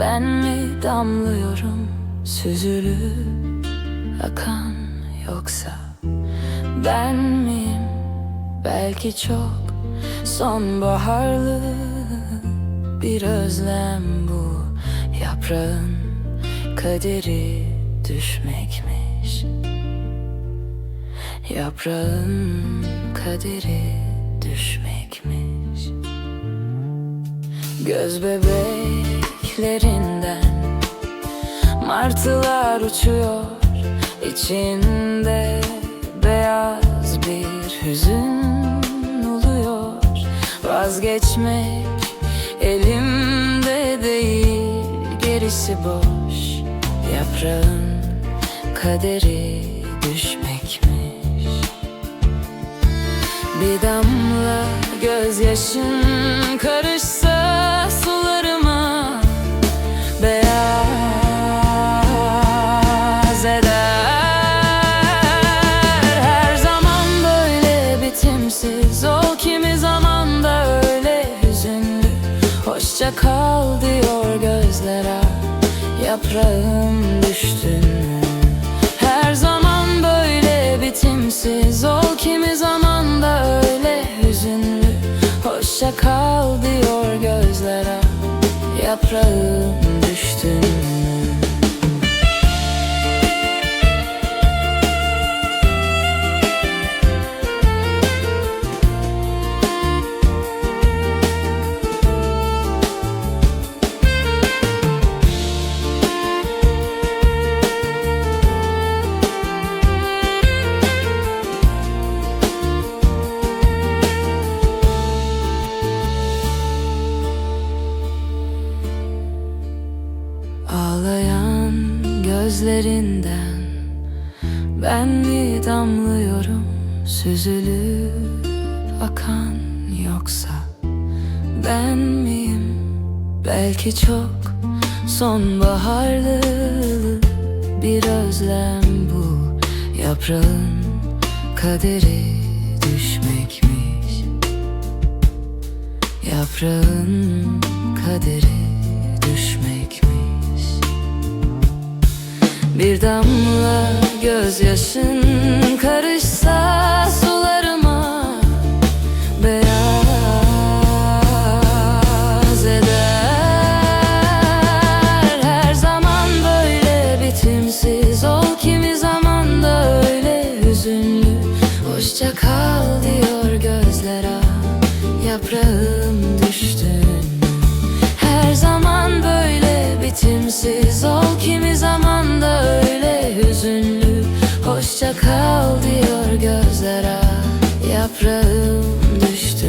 Ben mi damlıyorum süzülüp akan yoksa Ben miyim? Belki çok sonbaharlı bir özlem bu. Yaprağın kaderi düşmekmiş. Yaprağın kaderi düşmekmiş Göz bebeklerinden. Martılar uçuyor içinde beyaz bir hüzün oluyor. Vazgeçmek elimde değil gerisi boş. Yaprağın kaderi düşmekmiş. Bir damla gözyaşın karışsa Hoşça kal diyor gözlere. Yaprağım düştün mü? Her zaman böyle bitimsiz Ol. Kimi zaman da öyle hüzünlü. Hoşça kal diyor gözlere. Yaprağım Ağlayan gözlerinden Ben mi damlıyorum süzülüp akan yoksa Ben miyim? Belki çok sonbaharlı bir özlem bu. Yaprağın kaderi düşmekmiş. Yaprağın kaderi Bir damla gözyaşın karışsa sularıma Beyaz eder. Her zaman böyle bitimsiz Ol kimi zaman da öyle hüzünlü. Hoşça kal diyor gözlere kal diyor gözlere. Yaprağım düştü.